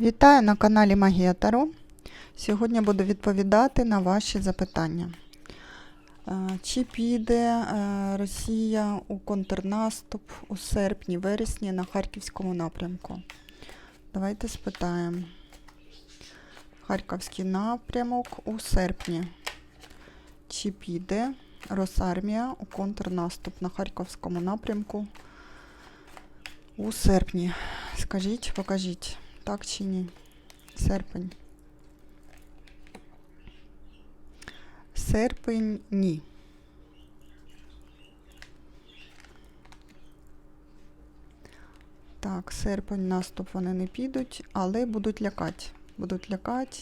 Вітаю на каналі Магія Таро. Сьогодні буду відповідати на ваші запитання. Е, Чи піде е, Росія у контрнаступ у серпні-вересні на Харківському напрямку? Давайте спитаємо. Харківський напрямок у серпні. Чи піде Росармія у контрнаступ на Харківському напрямку у серпні? Скажіть, покажіть, так чи ні? Серпень. Серпень ні. Так, серпень наступ вони не підуть, але будуть лякати. Будуть лякати.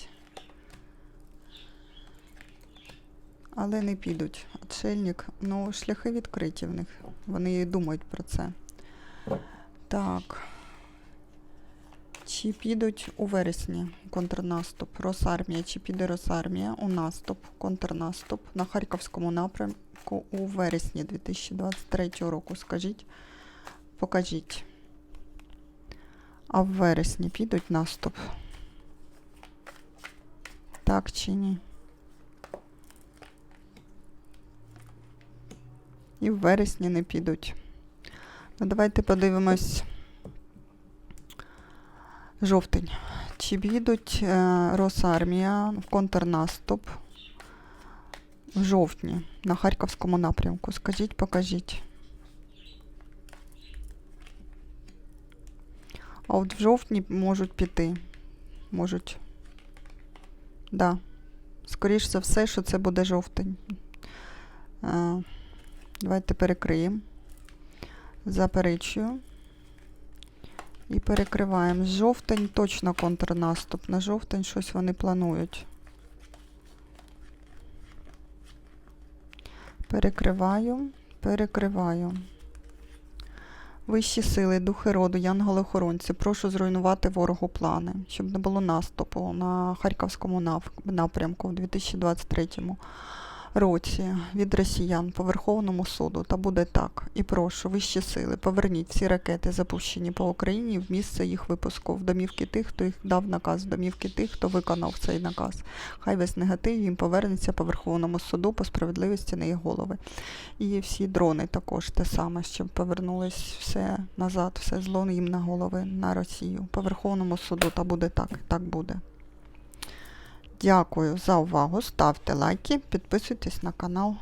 Але не підуть. Отшельник, ну, шляхи відкриті в них. Вони і думають про це. Так. Чи підуть у вересні контрнаступ? Росармія, чи піде Росармія у наступ, контрнаступ на Харківському напрямку у вересні 2023 року? Скажіть, покажіть. А в вересні підуть наступ? Так чи ні? І в вересні не підуть. Ну, давайте подивимось. Жовтень. Чи підуть е, Росармія в контрнаступ в жовтні на Харківському напрямку? Скажіть, покажіть. А от в жовтні можуть піти. Можуть. Да. Скоріше за все, що це буде жовтень. Е, давайте перекриємо. Заперечую. І перекриваємо. Жовтень точно контрнаступ. На жовтень щось вони планують. Перекриваю, перекриваю. Вищі сили, духи роду, янголи-охоронці, прошу зруйнувати ворогу плани, щоб не було наступу на Харківському напрямку в 2023 році від росіян по Верховному суду. Та буде так. І прошу, вищі сили, поверніть всі ракети, запущені по Україні, в місце їх випуску, в домівки тих, хто їх дав наказ, в домівки тих, хто виконав цей наказ. Хай весь негатив їм повернеться по Верховному суду по справедливості на їх голови. І всі дрони також те саме, щоб повернулись все назад, все зло їм на голови, на Росію. По Верховному суду та буде так, так буде. Дякую за увагу. Ставте лайки, підписуйтесь на канал.